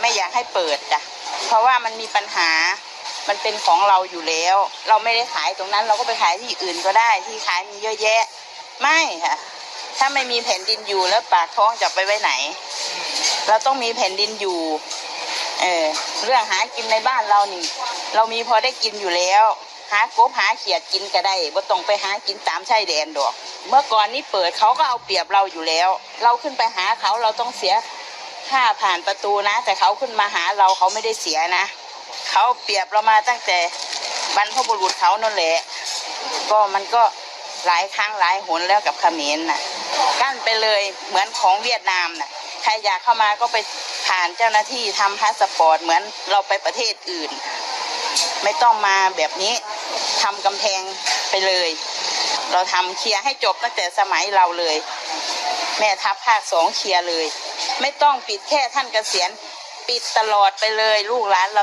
ไม่อยากให้เปิดจ้ะเพราะว่ามันมีปัญหามันเป็นของเราอยู่แล้ว เราไม่ได้ขายตรงนั้นเราก็ไปขายที่อื่นก็ได้ที่ขายมีเยอะแยะ ไม่ค่ะ ถ้าไม่มีแผ่นดินอยู่แล้วปากท้องจะไปไว้ไหน เราต้องมีแผ่นดินอยู่เออเรื่องหากินในบ้านเรานี่ เรามีพอได้กินอยู่แล้ว หากบหาเขียดกินก็ได้บ่ต้องไปหากินตามชายแดนดอก เมื่อก่อนนี้เปิดเขาก็เอาเปรียบเราอยู่แล้ว เราขึ้นไปหาเขาเราต้องเสีย ค่าผ่านประตูนะ แต่เขาขึ้นมาหาเราเขาไม่ได้เสียนะเขาเปรียบเรามาตั้งแต่บรรพบุรุษเขานั่นแหละ ก็มันก็หลายครั้งหลายหนแล้วกับเขมรน่ะกั้นไปเลยเหมือนของเวียดนามน่ะใครอยากเข้ามาก็ไปผ่านเจ้าหน้าที่ทำพาสปอร์ตเหมือนเราไปประเทศอื่น ไม่ต้องมาแบบนี้ทำกำแพงไปเลย เราทำเคลียร์ให้จบตั้งแต่สมัยเราเลย แม่ทัพภาคสองเคลียร์เลย ไม่ต้องปิดแค่ท่านเกษียณปิดตลอดไปเลยลูกหลานเรา